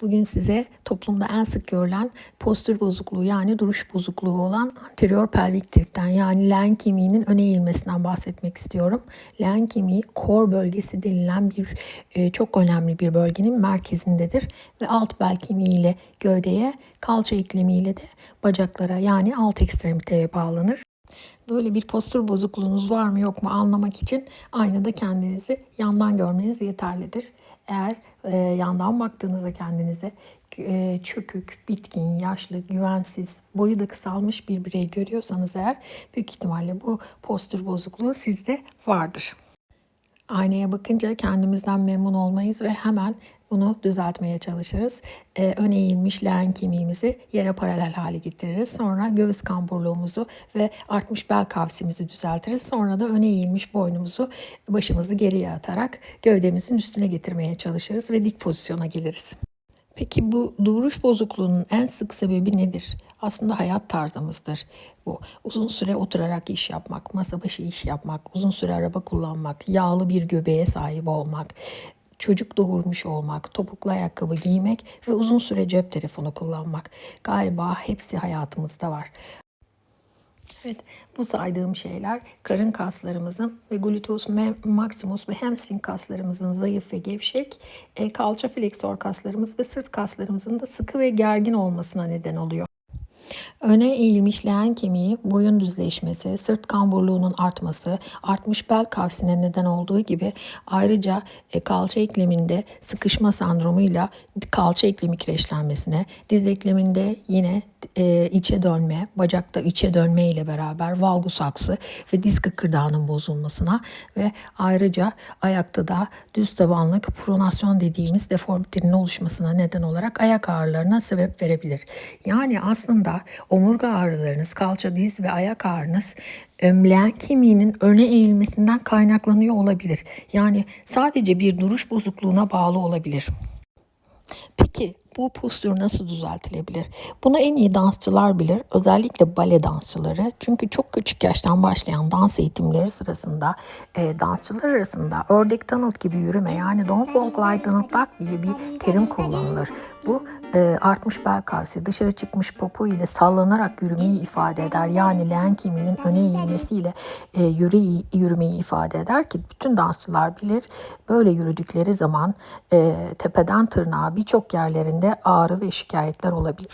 Bugün size toplumda en sık görülen postür bozukluğu yani duruş bozukluğu olan anterior pelvik tiltten yani len kemiğinin öne eğilmesinden bahsetmek istiyorum. Len kemiği kor bölgesi denilen bir e, çok önemli bir bölgenin merkezindedir ve alt bel kemiği ile gövdeye, kalça iklimiyle de bacaklara yani alt ekstremiteye bağlanır. Böyle bir postür bozukluğunuz var mı yok mu anlamak için aynada kendinizi yandan görmeniz yeterlidir. Eğer e, yandan baktığınızda kendinize e, çökük, bitkin, yaşlı, güvensiz, boyu da kısalmış bir birey görüyorsanız eğer büyük ihtimalle bu postür bozukluğu sizde vardır. Aynaya bakınca kendimizden memnun olmayız ve hemen bunu düzeltmeye çalışırız. Ee, öne eğilmiş leğen kemiğimizi yere paralel hale getiririz. Sonra göğüs kamburluğumuzu ve artmış bel kavsimizi düzeltiriz. Sonra da öne eğilmiş boynumuzu başımızı geriye atarak gövdemizin üstüne getirmeye çalışırız ve dik pozisyona geliriz. Peki bu duruş bozukluğunun en sık sebebi nedir? Aslında hayat tarzımızdır bu. Uzun süre oturarak iş yapmak, masa başı iş yapmak, uzun süre araba kullanmak, yağlı bir göbeğe sahip olmak, çocuk doğurmuş olmak, topuklu ayakkabı giymek ve uzun süre cep telefonu kullanmak. Galiba hepsi hayatımızda var. Evet, bu saydığım şeyler karın kaslarımızın ve gluteus maximus ve hamstring kaslarımızın zayıf ve gevşek, e, kalça fleksor kaslarımız ve sırt kaslarımızın da sıkı ve gergin olmasına neden oluyor. Öne eğilmiş leğen kemiği, boyun düzleşmesi, sırt kamburluğunun artması, artmış bel kavsine neden olduğu gibi ayrıca e, kalça ekleminde sıkışma sendromuyla kalça eklemi kireçlenmesine, diz ekleminde yine e, içe dönme, bacakta içe dönme ile beraber valgus aksı ve diz kıkırdağının bozulmasına ve ayrıca ayakta da düz tabanlık pronasyon dediğimiz deformitenin oluşmasına neden olarak ayak ağrılarına sebep verebilir. Yani aslında omurga ağrılarınız, kalça, diz ve ayak ağrınız leğen kemiğinin öne eğilmesinden kaynaklanıyor olabilir. Yani sadece bir duruş bozukluğuna bağlı olabilir. Bu postür nasıl düzeltilebilir? Bunu en iyi dansçılar bilir. Özellikle bale dansçıları. Çünkü çok küçük yaştan başlayan dans eğitimleri sırasında e, dansçılar arasında ördek tanıt gibi yürüme yani don't walk like Donald Duck diye bir terim kullanılır. Bu e, artmış bel kavsi, dışarı çıkmış popo ile sallanarak yürümeyi ifade eder. Yani leğen kemiğinin öne eğilmesiyle e, yürü, yürümeyi ifade eder ki bütün dansçılar bilir. Böyle yürüdükleri zaman e, tepeden tırnağa birçok yerlerinde ağrı ve şikayetler olabilir.